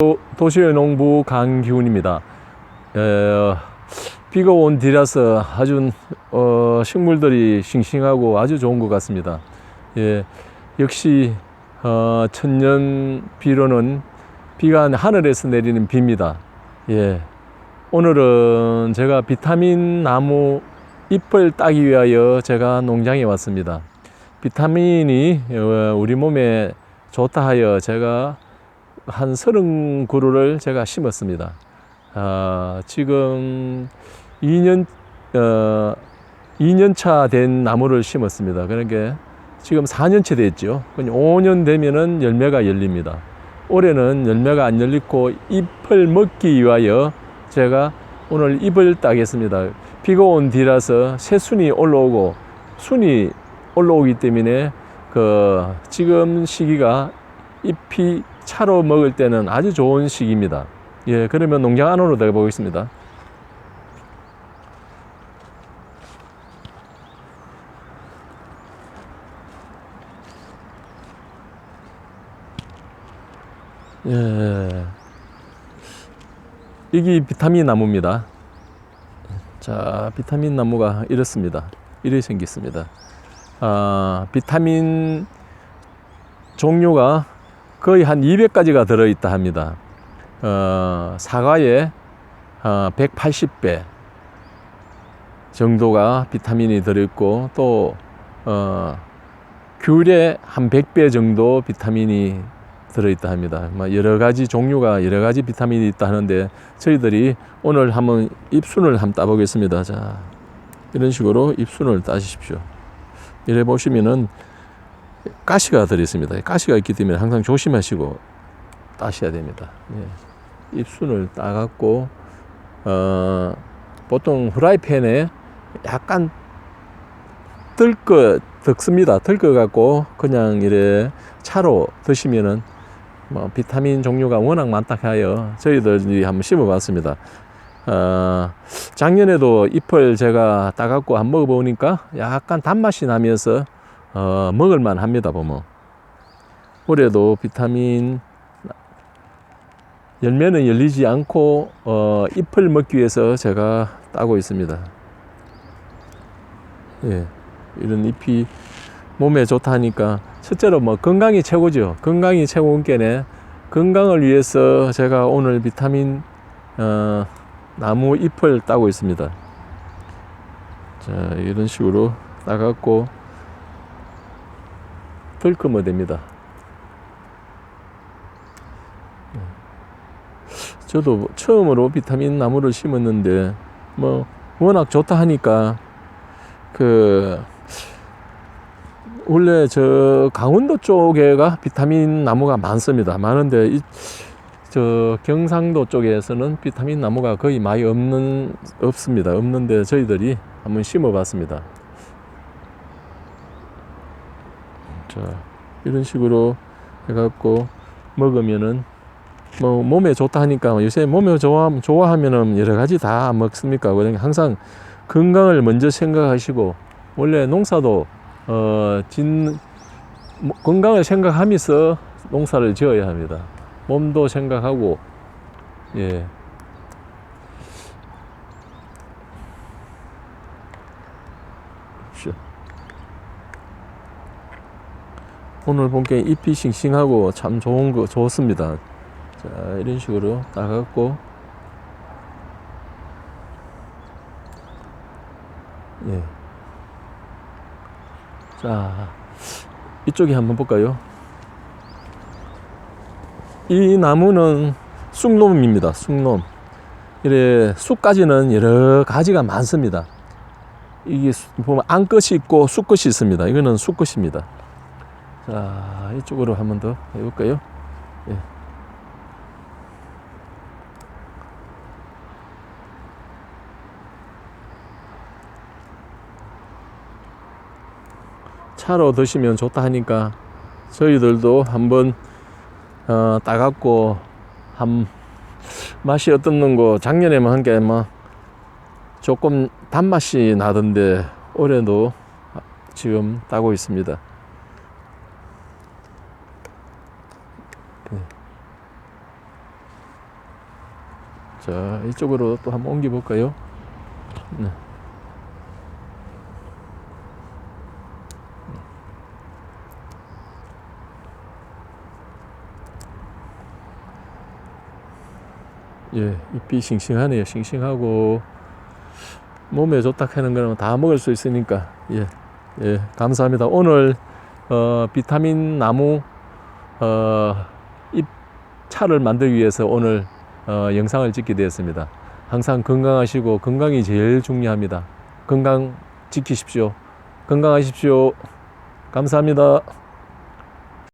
도- 도시의 농부 강기훈입니다. 에, 비가 온 뒤라서 아주 어, 식물들이 싱싱하고 아주 좋은 것 같습니다. 예, 역시 어, 천년 비료는 비가 하늘에서 내리는 비입니다. 예, 오늘은 제가 비타민 나무 잎을 따기 위하여 제가 농장에 왔습니다. 비타민이 어, 우리 몸에 좋다 하여 제가 한 서른 그루를 제가 심었습니다. 아, 지금 2년, 어, 2년 차 된 나무를 심었습니다. 그러니까 지금 4년째 됐죠. 5년 되면은 열매가 열립니다. 올해는 열매가 안 열리고 잎을 먹기 위하여 제가 오늘 잎을 따겠습니다. 비가 온 뒤라서 새순이 올라오고 순이 올라오기 때문에 그 지금 시기가 잎이 차로 먹을 때는 아주 좋은 시기입니다. 예, 그러면 농장 안으로 들어가 보겠습니다. 예. 여기 비타민 나무입니다. 자, 비타민 나무가 이렇습니다. 이렇게 생겼습니다. 아, 비타민 종류가 거의 한 200가지가 들어있다 합니다. 어, 사과에 어, 180배 정도가 비타민이 들어있고 또 어, 귤에 한 100배 정도 비타민이 들어있다 합니다. 뭐 여러 가지 종류가 여러 가지 비타민이 있다 하는데 저희들이 오늘 한번 잎순을 한번 따보겠습니다. 자, 이런 식으로 잎순을 따주십시오. 이래 보시면은 가시가 들어있습니다. 가시가 있기 때문에 항상 조심하시고 따셔야 됩니다. 예. 잎순을 따갖고 어, 보통 후라이팬에 약간 들거 득습니다. 들거 갖고 그냥 이래 차로 드시면은 뭐 비타민 종류가 워낙 많다 하여 저희들이 한번 심어봤습니다. 어, 작년에도 잎을 제가 따갖고 한번 먹어보니까 약간 단맛이 나면서 어, 먹을만 합니다, 보면. 올해도 비타민 열매는 열리지 않고 어, 잎을 먹기 위해서 제가 따고 있습니다. 예, 이런 잎이 몸에 좋다 하니까 첫째로 뭐 건강이 최고죠. 건강이 최고인 게네 건강을 위해서 제가 오늘 비타민 어, 나무 잎을 따고 있습니다. 자, 이런 식으로 따갖고 덜크면 됩니다. 저도 처음으로 비타민 나무를 심었는데 뭐 워낙 좋다 하니까 그 원래 저 강원도 쪽에가 비타민 나무가 많습니다. 많은데 이, 저 경상도 쪽에서는 비타민 나무가 거의 많이 없는 없습니다. 없는데 저희들이 한번 심어봤습니다. 자 이런 식으로 해갖고 먹으면은 뭐 몸에 좋다 하니까 요새 몸에 좋아 좋아하면은 여러 가지 다 먹습니까? 그러니까 항상 건강을 먼저 생각하시고 원래 농사도 어, 진, 뭐, 건강을 생각하면서 농사를 지어야 합니다. 몸도 생각하고, 예. 쉬어. 오늘 본게 잎이 싱싱하고 참 좋은 거, 좋습니다. 자, 이런 식으로 따갖고, 예. 자, 이쪽에 한번 볼까요? 이 나무는 쑥놈입니다. 쑥놈. 이래 쑥까지는 여러 가지가 많습니다. 이게 수- 보면 안끝이 있고 쑥끝이 있습니다. 이거는 쑥끝입니다. 자, 이쪽으로 한 번 더 해볼까요? 예. 차로 드시면 좋다 하니까 저희들도 한번 어, 따갖고 한 맛이 어떻는 거 작년에만 한게뭐 조금 단맛이 나던데 올해도 지금 따고 있습니다. 자, 이쪽으로 또 한번 옮겨 볼까요? 네. 예, 잎이 싱싱하네요. 싱싱하고 몸에 좋다 하는 거는 다 먹을 수 있으니까 예, 예, 감사합니다. 오늘 어, 비타민 나무 어, 잎 차를 만들기 위해서 오늘 어, 영상을 찍게 되었습니다. 항상 건강하시고 건강이 제일 중요합니다. 건강 지키십시오. 건강하십시오. 감사합니다.